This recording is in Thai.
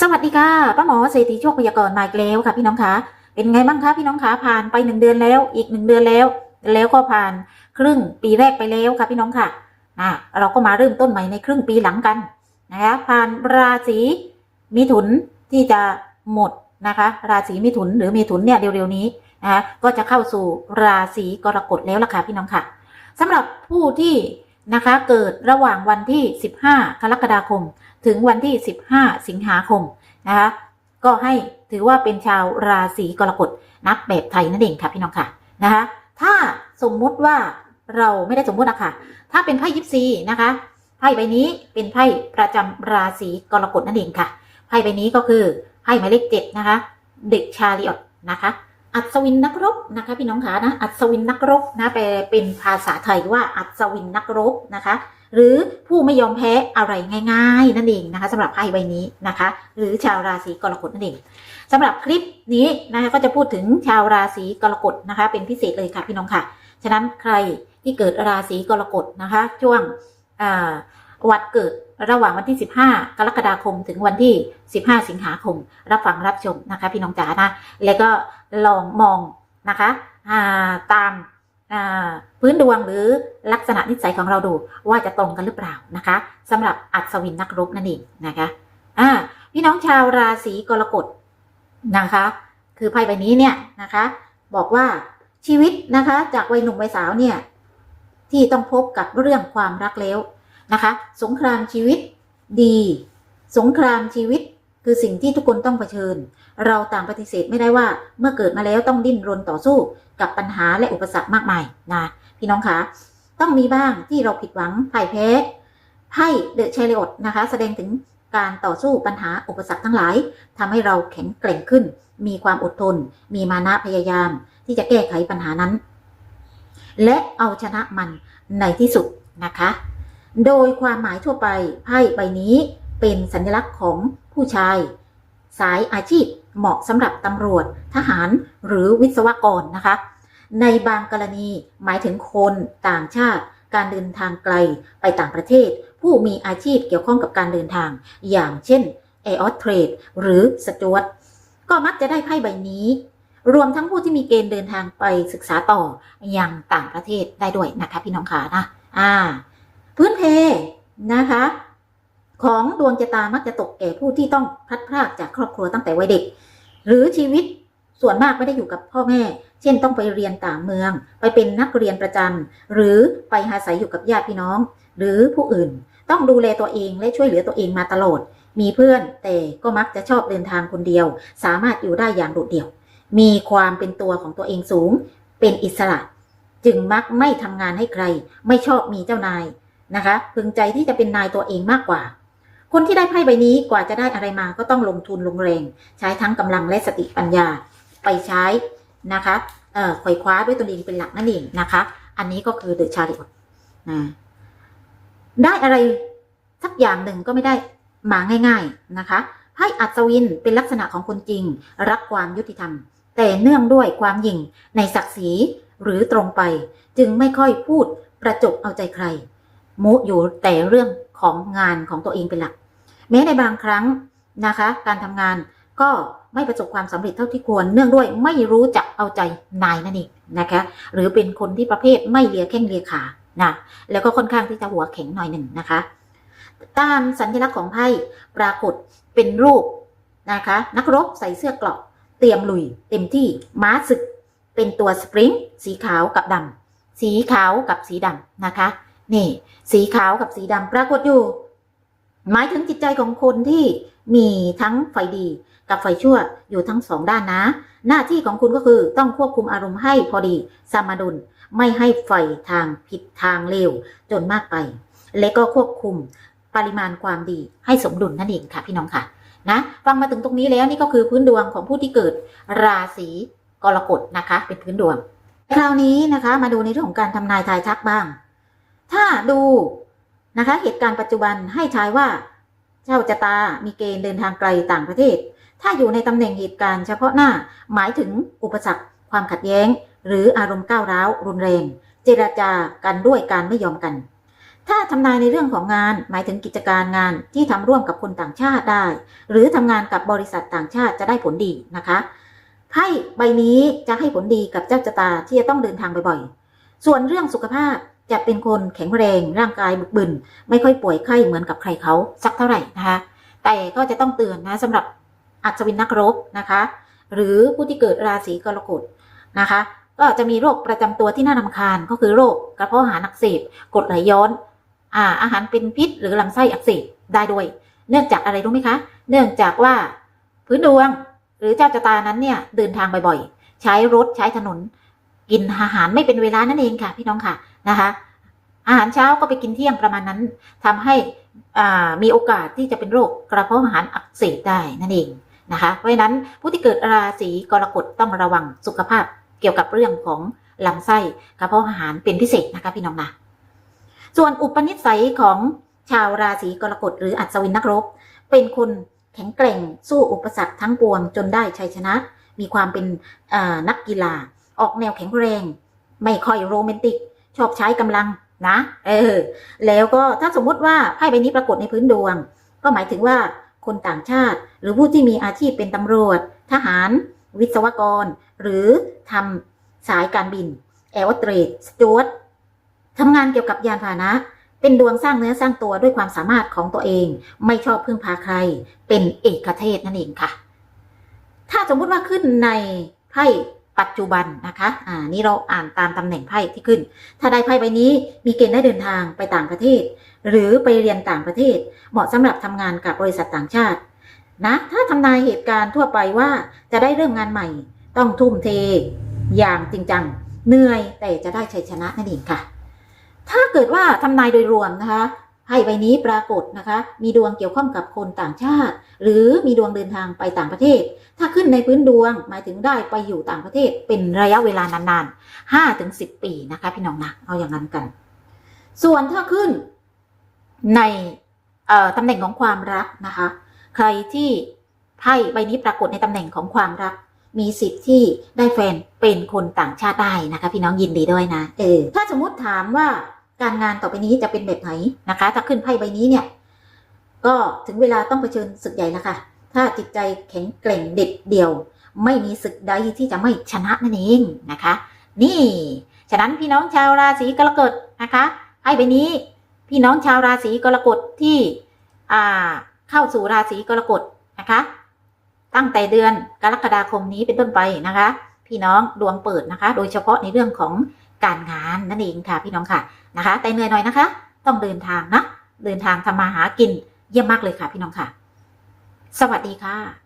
สวัสดีค่ะป้าหมอเศรษฐีโชคพยากรณ์มาอีกแล้วค่ะพี่น้องคะเป็นไงบ้างคะพี่น้องคะผ่านไปหนึ่งเดือนแล้ว อีกหนึ่งเดือนแล้ว แล้วก็ผ่านครึ่งปีแรกไปแล้วค่ะพี่น้องค่ะนะเราก็มาเริ่มต้นใหม่ในครึ่งปีหลังกันนะคะผ่านราศีมิถุนที่จะหมดนะคะ ราศีมิถุนหรือเมถุนเนี่ยเร็วๆนี้นะคะก็จะเข้าสู่ราศีกรกฎแล้วล่ะค่ะพี่น้องค่ะสำหรับผู้ที่ นะคะ เกิดระหว่างวันที่ 15 กรกฎาคม ถึงวันที่ 15 สิงหาคมนะคะ ก็ให้ถือว่าเป็นชาวราศีกรกฎนับแบบไทยนั่นเองค่ะพี่น้องค่ะนะคะ ถ้าสมมุติว่าเราไม่ได้สมมุติอะค่ะ ถ้าเป็นไพ่ยิปซีนะคะไพ่ใบนี้เป็นไพ่ประจำราศีกรกฎนั่นเองค่ะไพ่ใบนี้ก็คือไพ่หมายเลขเจ็ดนะคะ เด็กชาลิออตนะคะ อัศวินนักรบนะคะ พี่น้องขานะอัศวินนักรบนะแปลเป็นภาษาไทยว่าอัศวินนักรบนะคะ หรือผู้ไม่ยอมแพ้อะไรง่ายๆ นั่นเองนะคะสำหรับไพ่ใบนี้นะคะ หรือชาวราศีกรกฎนั่นเองสำหรับคลิปนี้นะคะก็จะพูดถึงชาวราศีกรกฎนะคะ เป็นพิเศษเลยค่ะพี่น้องค่ะ ฉะนั้นใครที่เกิดราศีกรกฎนะคะ ช่วงอ่า วัดเกิดระหว่างวันที่ 15 กรกฎาคมถึงวันที่ 15 สิงหาคม รับฟังรับชมนะคะ พี่น้องจ๋านะ แล้วก็ลองมองนะคะาตามาพื้นดวงหรือลักษณะนิสัยของเราดูว่าจะตรงกันหรือเปล่านะคะสำหรับอัศวินนักรบนั่นเองนะคะอ่าพี่น้องชาวราศีกรกฎนะคะ คือไพ่ใบนี้เนี่ยนะคะ บอกว่าชีวิตนะคะ จากวัยหนุ่มวัยสาวเนี่ย ที่ต้องพบกับเรื่องความรักแล้ว นะคะ สงครามชีวิตดี สงครามชีวิตคือสิ่งที่ทุกคนต้องเผชิญ เราต่างปฏิเสธไม่ได้ว่าเมื่อเกิดมาแล้วต้องดิ้นรนต่อสู้กับปัญหาและอุปสรรคมากมายนะพี่น้องคะต้องมีบ้างที่เราผิดหวังพ่ายแพ้ไพ่เดอะเชลิออตนะคะ แสดงถึงการต่อสู้ปัญหาอุปสรรคทั้งหลายทำให้เราแข็งแกร่งขึ้น มีความอดทน มีมานะพยายาม ที่จะแก้ไขปัญหานั้น และเอาชนะมันในที่สุดนะคะ โดยความหมายทั่วไปไพ่ใบนี้เป็นสัญลักษณ์ของผู้ชาย สายอาชีพเหมาะสำหรับตำรวจ ทหารหรือวิศวกรนะคะ ในบางกรณีหมายถึงคนต่างชาติ การเดินทางไกลไปต่างประเทศ ผู้มีอาชีพเกี่ยวข้องกับการเดินทาง อย่างเช่น Air o t r a d e หรือสจวตก็มักจะได้ไพ่ใบนี้ รวมทั้งผู้ที่มีเกณฑ์เดินทางไปศึกษาต่อยังต่างประเทศได้ด้วยนะคะพี่น้องขานะอ่า พื้นเพนะคะ ของดวงชะตามักจะตกแก่ผู้ที่ต้องพัดพรากจากครอบครัวตั้งแต่วัยเด็ก หรือชีวิตส่วนมากไม่ได้อยู่กับพ่อแม่ เช่นต้องไปเรียนต่างเมือง ไปเป็นนักเรียนประจำหรือไปอาศัยอยู่กับญาติพี่น้อง หรือผู้อื่น ต้องดูแลตัวเองและช่วยเหลือตัวเองมาตลอด มีเพื่อนแต่ก็มักจะชอบเดินทางคนเดียว สามารถอยู่ได้อย่างโดดเดี่ยว มีความเป็นตัวของตัวเองสูง เป็นอิสระ จึงมักไม่ทำงานให้ใคร ไม่ชอบมีเจ้านาย นะคะ พึงใจที่จะเป็นนายตัวเองมากกว่า คนที่ได้ไพ่ใบนี้กว่าจะได้อะไรมาก็ต้องลงทุนลงแรง ใช้ทั้งกำลังและสติปัญญาไปใช้นะคะเอ่อคอยคว้าด้วยตนเองเป็นหลักนั่นเองนะคะ อันนี้ก็คือเดอะชาริอตนะได้อะไรสักอย่างหนึ่งก็ไม่ได้มาง่าย ๆนะคะไพ่อัศวินเป็นลักษณะของคนจริง รักความยุติธรรม แต่เนื่องด้วยความหยิ่งในศักดิ์ศรีหรือตรงไป จึงไม่ค่อยพูดประจบเอาใจใคร มุอยู่แต่เรื่องของงานของตัวเองเป็นหลัก แม้ในบางครั้งนะคะ การทำงานก็ไม่ประสบความสำเร็จเท่าที่ควร เนื่องด้วยไม่รู้จักเอาใจนายนั่นเองนะคะ หรือเป็นคนที่ประเภทไม่เลียแข้งเลียขานะแล้วก็ค่อนข้างที่จะหัวแข็งหน่อยหนึ่งนะคะ ตามสัญลักษณ์ของไพ่ปรากฏเป็นรูปนะคะ นักรบใส่เสื้อเกราะเตรียมลุย เต็มที่ม้าศึก เป็นตัวสปริงสีขาวกับดำสีขาวกับสีดำนะคะ นี่ สีขาวกับสีดำปรากฏอยู่ หมายถึงจิตใจของคนที่มีทั้งไฟดีกับไฟชั่วอยู่ทั้งสองด้านนะ หน้าที่ของคุณก็คือต้องควบคุมอารมณ์ให้พอดีสมดุลไม่ให้ไฟทางผิดทางเลวจนมากไป และก็ควบคุมปริมาณความดีให้สมดุลนั่นเองค่ะพี่น้องค่ะนะฟังมาถึงตรงนี้แล้วนี่ก็คือพื้นดวงของผู้ที่เกิดราศีกรกฎนะคะ เป็นพื้นดวง คราวนี้นะคะ มาดูในเรื่องของการทำนายทายทักบ้าง ถ้าดูนะคะ เหตุการณ์ปัจจุบันให้ทายว่า เจ้าจตามีเกณฑ์เดินทางไกลต่างประเทศ ถ้าอยู่ในตำแหน่งเหตุการณ์เฉพาะหน้าหมายถึงอุปสรรค ความขัดแย้ง หรืออารมณ์ก้าวร้าวรุนแรง เจราจากันด้วยการไม่ยอมกัน ถ้าทำนายในเรื่องของงานหมายถึงกิจการงานที่ทำร่วมกับคนต่างชาติได้ หรือทำงานกับบริษัทต่างชาติจะได้ผลดีนะคะไพ่ใบนี้จะให้ผลดีกับเจ้าชะตาที่จะต้องเดินทางบ่อยๆ ส่วนเรื่องสุขภาพ จะเป็นคนแข็งแรงร่างกายบึกบึน ไม่ค่อยป่วยไข้เหมือนกับใครเขาสักเท่าไหร่นะคะแต่ก็จะต้องเตือนนะสำหรับอัศวินนักรบนะคะ หรือผู้ที่เกิดราศีกรกฎนะคะ ก็จะมีโรคประจำตัวที่น่ารำคาญก็คือโรคกระเพาะอาหารอักเสบกรดไหลย้อนอาอาหารเป็นพิษ หรือลำไส้อักเสบได้ด้วย เนื่องจากอะไรรู้ไหมคะ เนื่องจากว่าพื้นดวงหรือเจ้าชะตานั้นเนี่ยเดินทางบ่อยๆ ใช้รถใช้ถนน กินอาหารไม่เป็นเวลานั่นเองค่ะ พี่น้องค่ะ นะคะอาหารเช้าก็ไปกินเที่ยงประมาณนั้นทำให้มีโอกาสที่จะเป็นโรคกระเพาะอาหารอักเสบได้นั่นเองนะคะ เพราะฉะนั้นผู้ที่เกิดราศีกรกฎต้องระวังสุขภาพเกี่ยวกับเรื่องของลำไส้กระเพาะอาหารเป็นพิเศษนะคะพี่น้องนะส่วนอุปนิสัยของชาวราศีกรกฎหรืออัศวินนักรบ เป็นคนแข็งแกร่งสู้อุปสรรคทั้งปวงจนได้ชัยชนะ มีความเป็นนักกีฬา ออกแนวแข็งแรง ไม่ค่อยโรแมนติก ชอบใช้กำลังนะ เออ แล้วก็ถ้าสมมุติว่าไพ่ใบนี้ปรากฏในพื้นดวง ก็หมายถึงว่าคนต่างชาติ หรือผู้ที่มีอาชีพเป็นตำรวจ ทหาร วิศวกร หรือทำสายการบินแอร์วอเตรดสจวตทำงานเกี่ยวกับยานพาหนะ เป็นดวงสร้างเนื้อสร้างตัวด้วยความสามารถของตัวเอง ไม่ชอบพึ่งพาใคร เป็นเอกเทศนั่นเองค่ะ ถ้าสมมุติว่าขึ้นในไพ่ ปัจจุบันนะคะอ่านี่เราอ่านตามตำแหน่งไพ่ที่ขึ้น ถ้าได้ไพ่ใบนี้มีเกณฑ์ได้เดินทางไปต่างประเทศ หรือไปเรียนต่างประเทศ เหมาะสำหรับทำงานกับบริษัทต่างชาตินะถ้าทำนายเหตุการณ์ทั่วไปว่าจะได้เริ่มงานใหม่ ต้องทุ่มเท อย่างจริงจังเหนื่อยแต่จะได้ชัยชนะนั่นเองค่ะ ถ้าเกิดว่าทำนายโดยรวมนะคะ ไพ่ใบนี้ปรากฏนะคะ มีดวงเกี่ยวข้องกับคนต่างชาติ หรือมีดวงเดินทางไปต่างประเทศ ถ้าขึ้นในพื้นดวงหมายถึงได้ไปอยู่ต่างประเทศ เป็นระยะเวลานานๆห้าถึงสิบปีนะคะพี่น้องนะเอาอย่างนั้นกัน ส่วนถ้าขึ้นในตำแหน่งของความรักนะคะ ใครที่ไพ่ใบนี้ปรากฏในตำแหน่งของความรัก มีสิทธิ์ที่ได้แฟนเป็นคนต่างชาติได้นะคะ พี่น้องยินดีด้วยนะเออถ้าสมมติถามว่า การงานต่อไปนี้จะเป็นแบบไหนนะคะ ถ้าขึ้นไพ่ใบนี้เนี่ย ก็ถึงเวลาต้องเผชิญศึกใหญ่แล้วค่ะ ถ้าจิตใจแข็งแกร่งเด็ดเดี่ยว ไม่มีศึกใดที่จะไม่ชนะนั่นเองนะคะ นี่ ฉะนั้นพี่น้องชาวราศีกรกฎนะคะไพ่ใบนี้ พี่น้องชาวราศีกรกฎที่อ่าเข้าสู่ราศีกรกฎนะคะ ตั้งแต่เดือนกรกฎาคมนี้เป็นต้นไปนะคะ พี่น้องดวงเปิดนะคะ โดยเฉพาะในเรื่องของ การงานนั่นเองค่ะพี่น้องค่ะนะคะ แต่เหนื่อยหน่อยนะคะ ต้องเดินทางนะเดินทางทำมาหากินเยี่ยมมากเลยค่ะพี่น้องค่ะ สวัสดีค่ะ